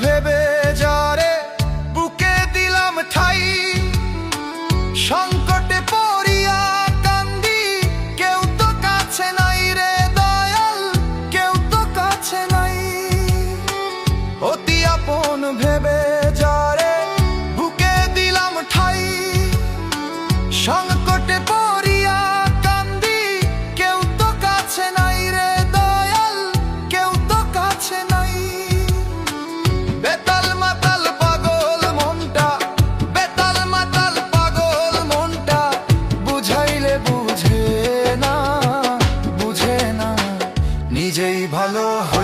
baby. নিজেই ভালো হয়ে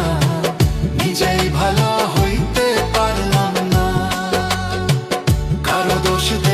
দোষ